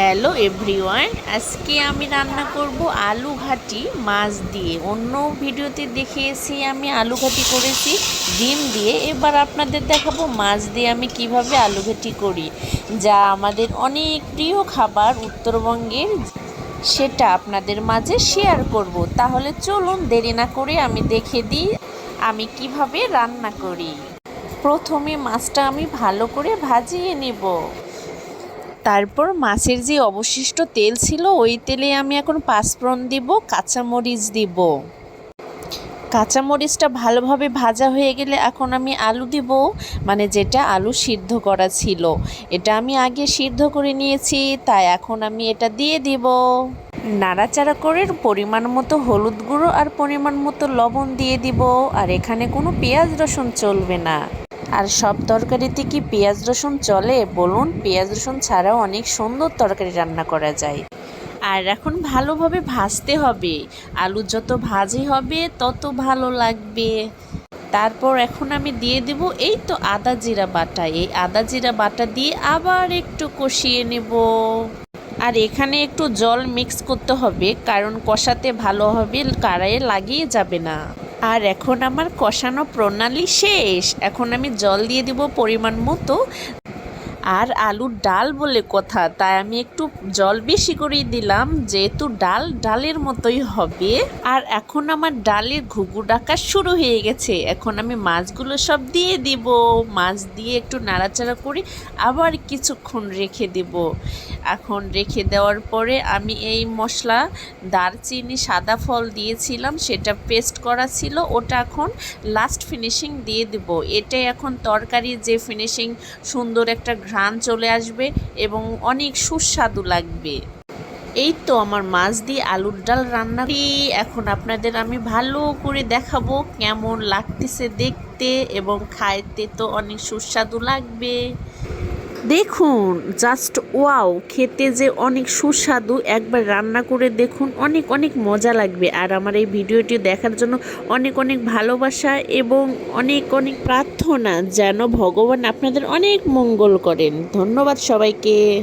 Hello everyone আজকে আমি রান্না করব আলু ঘাটি মাছ দিয়ে। অন্য ভিডিওতে দেখিয়েছি আমি আলু ঘাটি করেছি, ডিম দিয়ে। এবার আপনাদের দেখাবো মাছ দিয়ে আমি কীভাবে আলু ঘাটি করি, যা আমাদের অনেক প্রিয় খাবার উত্তরবঙ্গের। সেটা আপনাদের মাঝে শেয়ার করব। তাহলে চলুন দেরি না করে আমি দেখে দিই আমি কীভাবে রান্না করি। প্রথমে মাছটা আমি ভালো করে ভাজিয়ে নেব। তারপর মাছের যে অবশিষ্ট তেল ছিল, ওই তেলে আমি এখন পাঁচফোড়ন দিব, কাঁচামরিচ দিব। কাঁচামরিচটা ভালোভাবে ভাজা হয়ে গেলে এখন আমি আলু দিব মানে যেটা আলু সিদ্ধ করা ছিল। এটা আমি আগে সিদ্ধ করে নিয়েছি, তাই এখন আমি এটা দিয়ে দিব। নাড়াচাড়া করে পরিমাণ মতো হলুদ গুঁড়ো আর পরিমাণ মতো লবণ দিয়ে দিব, আর এখানে কোনো পেঁয়াজ রসুন চলবে না। আর সব তরকারিতে কি পেঁয়াজ রসুন চলে? বলুন, পেঁয়াজ রসুন ছাড়াও অনেক সুন্দর তরকারি রান্না করা যায়। আর এখন ভালোভাবে ভাজতে হবে। আলু যত ভাজি হবে, তত ভালো লাগবে। তারপর এখন আমি দিয়ে দেব এই তো আদা জিরা বাটা। এই আদা জিরা বাটা দিয়ে আবার একটু কষিয়ে নেব। আর এখানে একটু জল মিক্স করতে হবে, কারণ কষাতে ভালো হবে কারায়ে লাগিয়ে যাবে না। আর এখন আমার কষানো প্রণালী শেষ। এখন আমি জল দিয়ে দিব পরিমাণ মতো। আর আলুর ডাল বলে কথা, তাই আমি একটু জল বেশি করে দিলাম, যেহেতু ডাল ডালের মতোই হবে। আর এখন আমার ডালের ঘুঘু ডাকা শুরু হয়ে গেছে। এখন আমি মাছগুলো সব দিয়ে দিব, মাছ দিয়ে একটু নাড়াচাড়া করি আবার কিছুক্ষণ রেখে দেব। এখন রেখে দেওয়ার পরে আমি এই মশলা, দারচিনি, সাদা ফল দিয়েছিলাম, সেটা পেস্ট করা ছিল, ওটা এখন লাস্ট ফিনিশিং দিয়ে দেব। এটাই এখন তরকারির যে ফিনিশিং সুন্দর একটা ঘ্রাণ চলে আসবে এবং অনেক সুস্বাদু লাগবে। এই তো আমার মাছ দিয়ে আলুর ডাল রান্না এখন আপনাদের আমি ভালো করে দেখাবো কেমন লাগতেছে দেখতে এবং খাইতে তো অনেক সুস্বাদু লাগবে। দেখুন জাস্ট ওয়াও খেতে যে অনেক সুস্বাদু, একবার রান্না করে দেখুন, অনেক অনেক মজা লাগবে। আর আমার এই ভিডিওটি দেখার জন্য অনেক অনেক ভালোবাসা এবং অনেক অনেক প্রার্থনা যেন ভগবান আপনাদের অনেক মঙ্গল করেন। ধন্যবাদ সবাইকে।